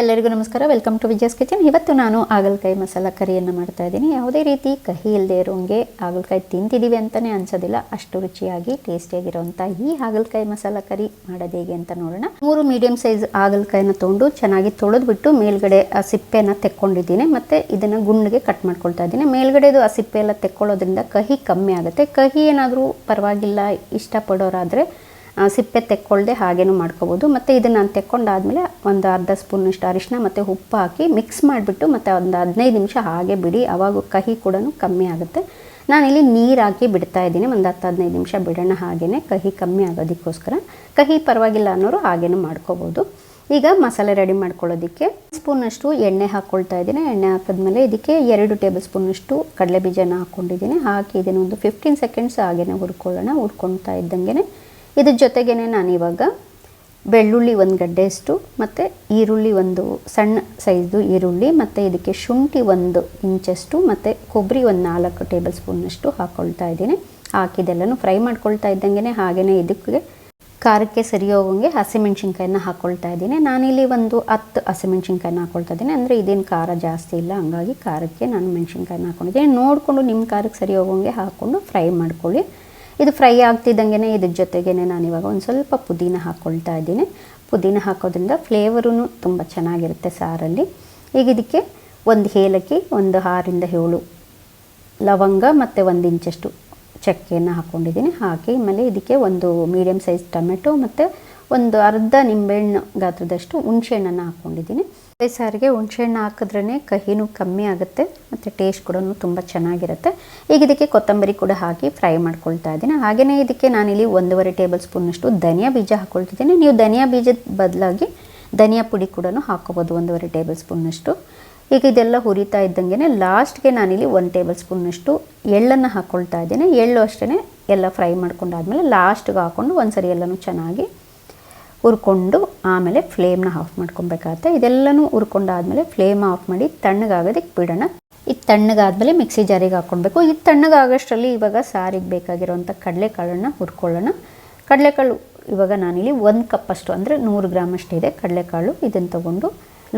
ಎಲ್ಲರಿಗೂ ನಮಸ್ಕಾರ. Welcome to Vijaya's kitchen ಇವತ್ತು ನಾನು ಹಾಗಲಕಾಯಿ ಮಸಾಲ ಕರಿಯನ್ನು ಮಾಡ್ತಾ ಇದ್ದೀನಿ. ಯಾವುದೇ ರೀತಿ ಕಹಿ ಇಲ್ಲದೆ ಇರೋಂಗೆ ಹಾಗಲಕಾಯಿ ತಿಂತಿದ್ದೀವಿ ಅಂತಲೇ ಅನ್ಸೋದಿಲ್ಲ. ಅಷ್ಟು ರುಚಿಯಾಗಿ ಟೇಸ್ಟಿಯಾಗಿರೋಂಥ ಈ ಹಾಗಲಕಾಯಿ ಮಸಾಲ ಕರಿ ಮಾಡೋದು ಹೇಗೆ ಅಂತ ನೋಡೋಣ. ಮೂರು ಮೀಡಿಯಂ ಸೈಜ್ ಹಾಗಲಕಾಯಿನ ತೊಗೊಂಡು ಚೆನ್ನಾಗಿ ತೊಳೆದ್ಬಿಟ್ಟು ಮೇಲ್ಗಡೆ ಆ ಸಿಪ್ಪೆನ ತೆಕ್ಕೊಂಡಿದ್ದೀನಿ. ಮತ್ತು ಇದನ್ನು ಗುಂಡಿಗೆ ಕಟ್ ಮಾಡ್ಕೊಳ್ತಾ ಇದ್ದೀನಿ. ಮೇಲ್ಗಡೆದು ಆ ಸಿಪ್ಪೆ ಎಲ್ಲ ತೆಕ್ಕೊಳ್ಳೋದ್ರಿಂದ ಕಹಿ ಕಮ್ಮಿ ಆಗುತ್ತೆ. ಕಹಿ ಏನಾದರೂ ಪರವಾಗಿಲ್ಲ, ಇಷ್ಟಪಡೋರಾದರೆ ಸಿಪ್ಪೆ ತೆಕ್ಕೊಳ್ಳದೆ ಹಾಗೇನು ಮಾಡ್ಕೋಬೋದು. ಮತ್ತು ಇದನ್ನು ನಾನು ತೆಕ್ಕೊಂಡಾದಮೇಲೆ ಒಂದು ಅರ್ಧ ಸ್ಪೂನಷ್ಟು ಅರಿಶಿನ ಮತ್ತು ಉಪ್ಪು ಹಾಕಿ ಮಿಕ್ಸ್ ಮಾಡಿಬಿಟ್ಟು ಮತ್ತು ಒಂದು ಹದಿನೈದು ನಿಮಿಷ ಹಾಗೆ ಬಿಡಿ. ಆವಾಗ ಕಹಿ ಕೂಡ ಕಮ್ಮಿ ಆಗುತ್ತೆ. ನಾನಿಲ್ಲಿ ನೀರು ಹಾಕಿ ಬಿಡ್ತಾ ಇದ್ದೀನಿ. ಒಂದು ಹತ್ತು ಹದಿನೈದು ನಿಮಿಷ ಬಿಡೋಣ ಹಾಗೆಯೇ ಕಹಿ ಕಮ್ಮಿ ಆಗೋದಕ್ಕೋಸ್ಕರ. ಕಹಿ ಪರವಾಗಿಲ್ಲ ಅನ್ನೋರು ಹಾಗೇನೂ ಮಾಡ್ಕೋಬೋದು. ಈಗ ಮಸಾಲೆ ರೆಡಿ ಮಾಡ್ಕೊಳ್ಳೋದಕ್ಕೆ ಸ್ಪೂನಷ್ಟು ಎಣ್ಣೆ ಹಾಕ್ಕೊಳ್ತಾ ಇದ್ದೀನಿ. ಎಣ್ಣೆ ಹಾಕಿದ್ಮೇಲೆ ಇದಕ್ಕೆ ಎರಡು ಟೇಬಲ್ ಸ್ಪೂನಷ್ಟು ಕಡಲೆ ಬೀಜನ ಹಾಕ್ಕೊಂಡಿದ್ದೀನಿ. ಹಾಕಿ ಇದನ್ನು ಒಂದು ಫಿಫ್ಟೀನ್ ಸೆಕೆಂಡ್ಸ್ ಹಾಗೇನೆ ಹುರ್ಕೊಳ್ಳೋಣ. ಹುರ್ಕೊಳ್ತಾ ಇದ್ದಂಗೆ ಇದ್ರ ಜೊತೆಗೇ ನಾನಿವಾಗ ಬೆಳ್ಳುಳ್ಳಿ ಒಂದು ಗಡ್ಡೆಯಷ್ಟು ಮತ್ತು ಈರುಳ್ಳಿ ಒಂದು ಸಣ್ಣ ಸೈಜ್ದು ಈರುಳ್ಳಿ, ಮತ್ತು ಇದಕ್ಕೆ ಶುಂಠಿ ಒಂದು ಇಂಚಷ್ಟು, ಮತ್ತು ಕೊಬ್ಬರಿ ಒಂದು ನಾಲ್ಕು ಟೇಬಲ್ ಸ್ಪೂನಷ್ಟು ಹಾಕ್ಕೊಳ್ತಾ ಇದ್ದೀನಿ. ಹಾಕಿದೆಲ್ಲನೂ ಫ್ರೈ ಮಾಡ್ಕೊಳ್ತಾ ಇದ್ದಂಗೆ ಹಾಗೆಯೇ ಇದಕ್ಕೆ ಖಾರಕ್ಕೆ ಸರಿ ಹೋಗೋಂಗೆ ಹಸಿಮೆಣ್ಸಿನ್ಕಾಯನ್ನ ಹಾಕ್ಕೊಳ್ತಾ ಇದ್ದೀನಿ. ನಾನಿಲ್ಲಿ ಒಂದು ಹತ್ತು ಹಸಿಮೆಣ್ಸಿನ್ಕಾಯನ್ನ ಹಾಕ್ಕೊಳ್ತಾ ಇದ್ದೀನಿ. ಅಂದರೆ ಇದೇನು ಖಾರ ಜಾಸ್ತಿ ಇಲ್ಲ, ಹಂಗಾಗಿ ಖಾರಕ್ಕೆ ನಾನು ಮೆಣ್ಸಿನ್ಕಾಯನ್ನ ಹಾಕ್ಕೊಂಡಿದ್ದೀನಿ ನೋಡಿಕೊಂಡು ನಿಮ್ಮ ಖಾರಕ್ಕೆ ಸರಿ ಹೋಗೋಂಗೆ ಹಾಕ್ಕೊಂಡು ಫ್ರೈ ಮಾಡ್ಕೊಳ್ಳಿ. ಇದು ಫ್ರೈ ಆಗ್ತಿದ್ದಂಗೆ ಇದ್ರ ಜೊತೆಗೇ ನಾನು ಇವಾಗ ಒಂದು ಸ್ವಲ್ಪ ಪುದೀನ ಹಾಕ್ಕೊಳ್ತಾ ಇದ್ದೀನಿ. ಪುದೀನ ಹಾಕೋದ್ರಿಂದ ಫ್ಲೇವರೂ ತುಂಬ ಚೆನ್ನಾಗಿರುತ್ತೆ ಸಾರಲ್ಲಿ. ಈಗ ಇದಕ್ಕೆ ಒಂದು ಏಲಕ್ಕಿ, ಒಂದು ಆರಿಂದ ಏಳು ಲವಂಗ ಮತ್ತು ಒಂದು ಇಂಚಷ್ಟು ಚಕ್ಕೆಯನ್ನು ಹಾಕ್ಕೊಂಡಿದ್ದೀನಿ ಹಾಕಿ ಆಮೇಲೆ ಇದಕ್ಕೆ ಒಂದು ಮೀಡಿಯಮ್ ಸೈಜ್ ಟೊಮೆಟೊ ಮತ್ತು ಒಂದು ಅರ್ಧ ನಿಂಬೆಹಣ್ಣು ಗಾತ್ರದಷ್ಟು ಹುಣಸೆಹಣ್ಣನ್ನು ಹಾಕ್ಕೊಂಡಿದ್ದೀನಿ ಈ ಸಾರಿಗೆ ಹುಣಸೆಹಣ್ಣು ಹಾಕಿದ್ರೇ ಕಹಿನೂ ಕಮ್ಮಿ ಆಗುತ್ತೆ ಮತ್ತು ಟೇಸ್ಟ್ ಕೂಡ ತುಂಬ ಚೆನ್ನಾಗಿರುತ್ತೆ. ಈಗ ಇದಕ್ಕೆ ಕೊತ್ತಂಬರಿ ಕೂಡ ಹಾಕಿ ಫ್ರೈ ಮಾಡ್ಕೊಳ್ತಾ ಇದ್ದೀನಿ. ಹಾಗೆಯೇ ಇದಕ್ಕೆ ನಾನಿಲ್ಲಿ ಒಂದೂವರೆ ಟೇಬಲ್ ಸ್ಪೂನಷ್ಟು ಧನಿಯಾ ಬೀಜ ಹಾಕ್ಕೊಳ್ತಿದ್ದೀನಿ ನೀವು ಧನಿಯಾ ಬೀಜದ ಬದಲಾಗಿ ಧನಿಯಾ ಪುಡಿ ಕೂಡ ಹಾಕ್ಕೋಬೋದು ಒಂದೂವರೆ ಟೇಬಲ್ ಸ್ಪೂನಷ್ಟು. ಈಗ ಇದೆಲ್ಲ ಹುರಿತಾ ಇದ್ದಂಗೆ ಲಾಸ್ಟ್ಗೆ ನಾನಿಲ್ಲಿ ಒಂದು ಟೇಬಲ್ ಸ್ಪೂನಷ್ಟು ಎಳ್ಳನ್ನು ಹಾಕ್ಕೊಳ್ತಾ ಇದ್ದೀನಿ. ಎಳ್ಳು ಅಷ್ಟೇ ಎಲ್ಲ ಫ್ರೈ ಮಾಡ್ಕೊಂಡಾದ್ಮೇಲೆ ಲಾಸ್ಟ್ಗೆ ಹಾಕ್ಕೊಂಡು ಒಂದ್ಸರಿ ಎಲ್ಲನೂ ಚೆನ್ನಾಗಿ ಹುರ್ಕೊಂಡು ಆಮೇಲೆ ಫ್ಲೇಮ್ನ ಆಫ್ ಮಾಡ್ಕೊಬೇಕಾಗತ್ತೆ. ಇದೆಲ್ಲನೂ ಹುರ್ಕೊಂಡಾದ್ಮೇಲೆ ಫ್ಲೇಮ್ ಆಫ್ ಮಾಡಿ ತಣ್ಣಗಾಗೋದಕ್ಕೆ ಬಿಡೋಣ. ಇದು ತಣ್ಣಗಾದ್ಮೇಲೆ ಮಿಕ್ಸಿ ಜಾರಿಗೆ ಹಾಕ್ಕೊಳ್ಬೇಕು. ಇದು ತಣ್ಣಗಾಗೋಷ್ಟರಲ್ಲಿ ಇವಾಗ ಸಾರಿಗೆ ಬೇಕಾಗಿರುವಂಥ ಕಡಲೆಕಾಳನ್ನು ಹುರ್ಕೊಳ್ಳೋಣ. ಕಡಲೆಕಾಳು ಇವಾಗ ನಾನಿಲ್ಲಿ ಒಂದು ಕಪ್ಪಷ್ಟು ಅಂದರೆ ನೂರು ಗ್ರಾಮಷ್ಟು ಇದೆ ಕಡಲೆಕಾಳು. ಇದನ್ನು ತೊಗೊಂಡು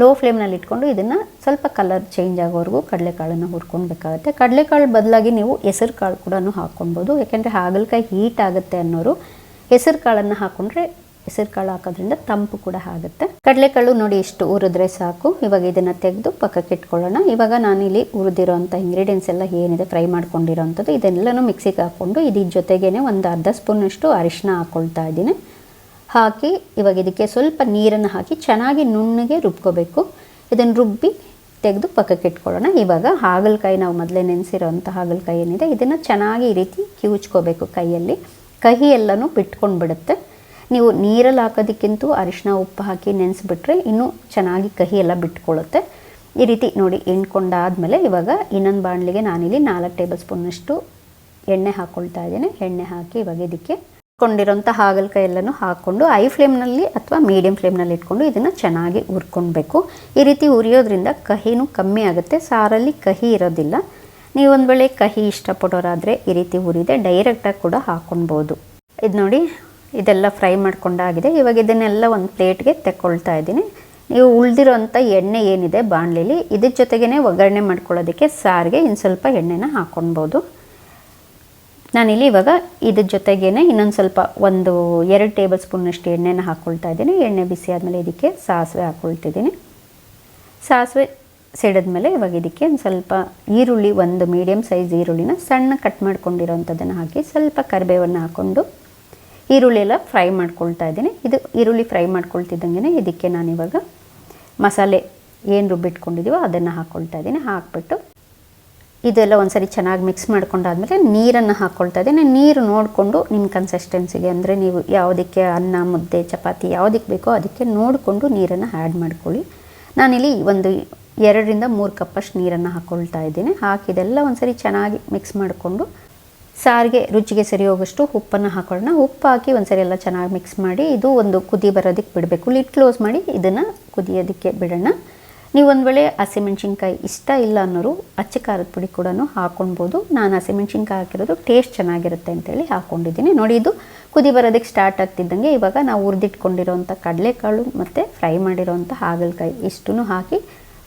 ಲೋ ಫ್ಲೇಮ್ನಲ್ಲಿ ಇಟ್ಕೊಂಡು ಇದನ್ನು ಸ್ವಲ್ಪ ಕಲರ್ ಚೇಂಜ್ ಆಗೋವರೆಗೂ ಕಡಲೆಕಾಳನ್ನು ಹುರ್ಕೊಳ್ಬೇಕಾಗತ್ತೆ. ಕಡಲೆಕಾಳು ಬದಲಾಗಿ ನೀವು ಹೆಸರು ಕಾಳು ಕೂಡ ಹಾಕ್ಕೊಳ್ಬೋದು. ಯಾಕೆಂದರೆ ಹಾಗಲಕಾಯಿ ಹೀಟ್ ಆಗುತ್ತೆ ಅನ್ನೋರು ಹೆಸರು ಕಾಳನ್ನು ಹಾಕ್ಕೊಂಡ್ರೆ ಹೆಸರು ಕಾಳು ಹಾಕೋದ್ರಿಂದ ತಂಪು ಕೂಡ ಆಗುತ್ತೆ. ಕಡಲೆಕಾಳು ನೋಡಿ ಇಷ್ಟು ಹುರಿದ್ರೆ ಸಾಕು. ಇವಾಗ ಇದನ್ನು ತೆಗೆದು ಪಕ್ಕಕ್ಕೆ ಇಟ್ಕೊಳ್ಳೋಣ. ಇವಾಗ ನಾನಿಲ್ಲಿ ಹುರಿದಿರೋಂಥ ಇಂಗ್ರೀಡಿಯೆಂಟ್ಸ್ ಎಲ್ಲ ಏನಿದೆ ಫ್ರೈ ಮಾಡ್ಕೊಂಡಿರೋಂಥದ್ದು ಇದೆಲ್ಲನೂ ಮಿಕ್ಸಿಗೆ ಹಾಕ್ಕೊಂಡು ಇದ್ರ ಜೊತೆಗೇ ಒಂದು ಅರ್ಧ ಸ್ಪೂನಷ್ಟು ಅರಿಶಿನ ಹಾಕ್ಕೊಳ್ತಾ ಇದ್ದೀನಿ. ಹಾಕಿ ಇವಾಗ ಇದಕ್ಕೆ ಸ್ವಲ್ಪ ನೀರನ್ನು ಹಾಕಿ ಚೆನ್ನಾಗಿ ನುಣ್ಣಗೆ ರುಬ್ಕೋಬೇಕು. ಇದನ್ನು ರುಬ್ಬಿ ತೆಗೆದು ಪಕ್ಕಕ್ಕೆ ಇಟ್ಕೊಳ್ಳೋಣ. ಇವಾಗ ಹಾಗಲಕಾಯಿ ನಾವು ಮೊದಲೇ ನೆನೆಸಿರೋಂಥ ಹಾಗಲಕಾಯಿ ಏನಿದೆ, ಇದನ್ನು ಚೆನ್ನಾಗಿ ಈ ರೀತಿ ಕಿವುಚ್ಕೋಬೇಕು ಕೈಯಲ್ಲಿ. ಕಹಿ ಎಲ್ಲನೂ ಬಿಟ್ಕೊಂಡು ಬಿಡುತ್ತೆ ನೀವು ನೀರಲ್ಲಿ ಹಾಕೋದಕ್ಕಿಂತ ಅರಿಶಿನ, ಉಪ್ಪು ಹಾಕಿ ನೆನೆಸ್ಬಿಟ್ರೆ ಇನ್ನೂ ಚೆನ್ನಾಗಿ ಕಹಿ ಎಲ್ಲ ಬಿಟ್ಕೊಳ್ಳುತ್ತೆ. ಈ ರೀತಿ ನೋಡಿ ಎಣ್ಕೊಂಡಾದ್ಮೇಲೆ ಇವಾಗ ಇನ್ನೊಂದು ಬಾಣಲಿಗೆ ನಾನಿಲ್ಲಿ ನಾಲ್ಕು ಟೇಬಲ್ ಸ್ಪೂನಷ್ಟು ಎಣ್ಣೆ ಹಾಕ್ಕೊಳ್ತಾ ಇದ್ದೀನಿ. ಎಣ್ಣೆ ಹಾಕಿ ಇವಾಗ ಇದಕ್ಕೆ ಕೊಂಡಿರೋಂಥ ಹಾಗಲಕಾಯಿ ಎಲ್ಲನೂ ಹಾಕ್ಕೊಂಡು ಐ ಫ್ಲೇಮ್ನಲ್ಲಿ ಅಥವಾ ಮೀಡಿಯಮ್ ಫ್ಲೇಮ್ನಲ್ಲಿ ಇಟ್ಕೊಂಡು ಇದನ್ನು ಚೆನ್ನಾಗಿ ಹುರ್ಕೊಳ್ಬೇಕು. ಈ ರೀತಿ ಉರಿಯೋದ್ರಿಂದ ಕಹಿನೂ ಕಮ್ಮಿ ಆಗುತ್ತೆ. ಸಾರಲ್ಲಿ ಕಹಿ ಇರೋದಿಲ್ಲ. ನೀವು ಒಂದು ವೇಳೆ ಕಹಿ ಇಷ್ಟಪಡೋರಾದರೆ ಈ ರೀತಿ ಹುರಿದೆ ಡೈರೆಕ್ಟಾಗಿ ಕೂಡ ಹಾಕ್ಕೊಳ್ಬೋದು ಇದು ನೋಡಿ ಇದೆಲ್ಲ ಫ್ರೈ ಮಾಡ್ಕೊಂಡಾಗಿದೆ. ಇವಾಗ ಇದನ್ನೆಲ್ಲ ಒಂದು ಪ್ಲೇಟ್ಗೆ ತೆಕ್ಕೊಳ್ತಾ ಇದ್ದೀನಿ. ನೀವು ಉಳಿದಿರೋಂಥ ಎಣ್ಣೆ ಏನಿದೆ, ಬಾಣಲಿಲಿ, ಇದ್ರ ಜೊತೆಗೇ ಒಗ್ಗರಣೆ ಮಾಡ್ಕೊಳ್ಳೋದಕ್ಕೆ ಸಾರಿಗೆ ಇನ್ನು ಸ್ವಲ್ಪ ಎಣ್ಣೆನ ಹಾಕ್ಕೊಳ್ಬೋದು ನಾನಿಲ್ಲಿ ಇವಾಗ ಇದ್ರ ಜೊತೆಗೇ ಇನ್ನೊಂದು ಸ್ವಲ್ಪ ಒಂದು ಎರಡು ಟೇಬಲ್ ಸ್ಪೂನಷ್ಟು ಎಣ್ಣೆನ ಹಾಕ್ಕೊಳ್ತಾ ಇದ್ದೀನಿ. ಎಣ್ಣೆ ಬಿಸಿ ಆದಮೇಲೆ ಇದಕ್ಕೆ ಸಾಸಿವೆ ಹಾಕ್ಕೊಳ್ತಿದ್ದೀನಿ ಸಾಸಿವೆ ಸಿಡಿದ್ಮೇಲೆ ಇವಾಗ ಇದಕ್ಕೆ ಒಂದು ಸ್ವಲ್ಪ ಈರುಳ್ಳಿ, ಒಂದು ಮೀಡಿಯಮ್ ಸೈಜ್ ಈರುಳ್ಳಿನ ಸಣ್ಣ ಕಟ್ ಮಾಡ್ಕೊಂಡಿರೋಂಥದ್ದನ್ನು ಹಾಕಿ ಸ್ವಲ್ಪ ಕರಿಬೇವನ್ನು ಹಾಕ್ಕೊಂಡು ಈರುಳ್ಳಿ ಎಲ್ಲ ಫ್ರೈ ಮಾಡ್ಕೊಳ್ತಾ ಇದ್ದೀನಿ. ಇದು ಈರುಳ್ಳಿ ಫ್ರೈ ಮಾಡ್ಕೊಳ್ತಿದ್ದಂಗೆ ಇದಕ್ಕೆ ನಾನಿವಾಗ ಮಸಾಲೆ ಏನು ರುಬ್ಬಿಟ್ಕೊಂಡಿದ್ದೀವೋ ಅದನ್ನು ಹಾಕ್ಕೊಳ್ತಾ ಇದ್ದೀನಿ. ಹಾಕ್ಬಿಟ್ಟು ಇದೆಲ್ಲ ಒಂದ್ಸರಿ ಚೆನ್ನಾಗಿ ಮಿಕ್ಸ್ ಮಾಡ್ಕೊಂಡಾದ್ಮೇಲೆ ನೀರನ್ನು ಹಾಕ್ಕೊಳ್ತಾ ಇದ್ದೀನಿ. ನೀರು ನೋಡಿಕೊಂಡು ನಿಮ್ಮ ಕನ್ಸಿಸ್ಟೆನ್ಸಿಗೆ ಅಂದರೆ ನೀವು ಯಾವುದಕ್ಕೆ ಅನ್ನ, ಮುದ್ದೆ, ಚಪಾತಿ ಯಾವುದಕ್ಕೆ ಬೇಕೋ ಅದಕ್ಕೆ ನೋಡಿಕೊಂಡು ನೀರನ್ನು ಆ್ಯಡ್ ಮಾಡ್ಕೊಳ್ಳಿ. ನಾನಿಲ್ಲಿ ಒಂದು ಎರಡರಿಂದ ಮೂರು ಕಪ್ಪಷ್ಟು ನೀರನ್ನು ಹಾಕ್ಕೊಳ್ತಾ ಇದ್ದೀನಿ. ಹಾಕಿದೆಲ್ಲ ಒಂದ್ಸರಿ ಚೆನ್ನಾಗಿ ಮಿಕ್ಸ್ ಮಾಡಿಕೊಂಡು ಸಾರಿಗೆ ರುಚಿಗೆ ಸರಿ ಹೋಗೋಷ್ಟು ಉಪ್ಪನ್ನು ಹಾಕೊಳ್ಳೋಣ. ಉಪ್ಪು ಹಾಕಿ ಒಂದ್ಸರಿ ಎಲ್ಲ ಚೆನ್ನಾಗಿ ಮಿಕ್ಸ್ ಮಾಡಿ, ಇದು ಒಂದು ಕುದಿ ಬರೋದಕ್ಕೆ ಬಿಡಬೇಕು. ಲಿಟ್ ಕ್ಲೋಸ್ ಮಾಡಿ ಇದನ್ನು ಕುದಿಯೋದಕ್ಕೆ ಬಿಡೋಣ. ನೀವು ಒಂದು ವೇಳೆ ಹಸಿಮೆಣ್ಸಿನ್ಕಾಯಿ ಇಷ್ಟ ಇಲ್ಲ ಅನ್ನೋರು ಅಚ್ಚೆ ಖಾರದ ಪುಡಿ ಕೂಡ ಹಾಕೊಳ್ಬೋದು ನಾನು ಹಸಿಮೆಣ್ಸಿನ್ಕಾಯಿ ಹಾಕಿರೋದು ಟೇಸ್ಟ್ ಚೆನ್ನಾಗಿರುತ್ತೆ ಅಂತೇಳಿ ಹಾಕ್ಕೊಂಡಿದ್ದೀನಿ ನೋಡಿ, ಇದು ಕುದಿ ಬರೋದಕ್ಕೆ ಸ್ಟಾರ್ಟ್ ಆಗ್ತಿದ್ದಂಗೆ ಇವಾಗ ನಾವು ಹುರಿದಿಟ್ಕೊಂಡಿರೋಂಥ ಕಡಲೆಕಾಳು ಮತ್ತು ಫ್ರೈ ಮಾಡಿರೋವಂಥ ಹಾಗಲಕಾಯಿ ಇಷ್ಟು ಹಾಕಿ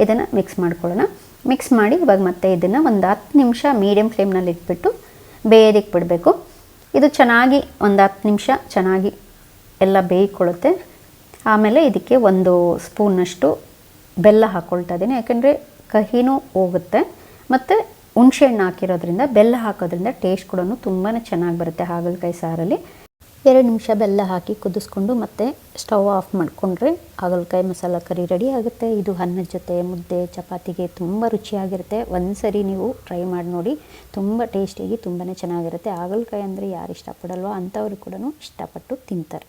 ಇದನ್ನು ಮಿಕ್ಸ್ ಮಾಡ್ಕೊಳ್ಳೋಣ. ಮಿಕ್ಸ್ ಮಾಡಿ ಇವಾಗ ಮತ್ತೆ ಇದನ್ನು ಒಂದು ಹತ್ತು ನಿಮಿಷ ಮೀಡಿಯಮ್ ಫ್ಲೇಮ್ನಲ್ಲಿ ಇಟ್ಬಿಟ್ಟು ಬೇಯೋದಕ್ಕೆ ಬಿಡಬೇಕು. ಇದು ಚೆನ್ನಾಗಿ ಒಂದು ಹತ್ತು ನಿಮಿಷ ಚೆನ್ನಾಗಿ ಎಲ್ಲ ಬೇಯಿಕೊಳ್ಳುತ್ತೆ. ಆಮೇಲೆ ಇದಕ್ಕೆ ಒಂದು ಸ್ಪೂನಷ್ಟು ಬೆಲ್ಲ ಹಾಕ್ಕೊಳ್ತಾ ಇದ್ದೀನಿ ಯಾಕೆಂದರೆ ಕಹಿನೂ ಹೋಗುತ್ತೆ. ಮತ್ತು ಹುಣಸೆಹಣ್ಣು ಹಾಕಿರೋದ್ರಿಂದ ಬೆಲ್ಲ ಹಾಕೋದ್ರಿಂದ ಟೇಸ್ಟ್ ಕೂಡ ತುಂಬಾ ಚೆನ್ನಾಗಿ ಬರುತ್ತೆ ಹಾಗಲಕಾಯಿ ಸಾರಲ್ಲಿ. ಎರಡು ನಿಮಿಷ ಬೆಲ್ಲ ಹಾಕಿ ಕುದಿಸ್ಕೊಂಡು ಮತ್ತೆ ಸ್ಟವ್ ಆಫ್ ಮಾಡಿಕೊಂಡ್ರೆ ಹಾಗಲಕಾಯಿ ಮಸಾಲ ಕರಿ ರೆಡಿ ಆಗುತ್ತೆ. ಇದು ಅನ್ನದ ಜೊತೆ, ಮುದ್ದೆ, ಚಪಾತಿಗೆ ತುಂಬ ರುಚಿಯಾಗಿರುತ್ತೆ. ಒಂದು ಸರಿ ನೀವು ಟ್ರೈ ಮಾಡಿ ನೋಡಿ, ತುಂಬ ಟೇಸ್ಟಿಯಾಗಿ ತುಂಬಾ ಚೆನ್ನಾಗಿರುತ್ತೆ. ಹಾಗಲಕಾಯಿ ಅಂದರೆ ಯಾರು ಇಷ್ಟಪಡಲ್ವೋ ಅಂಥವ್ರು ಕೂಡ ಇಷ್ಟಪಟ್ಟು ತಿಂತಾರೆ.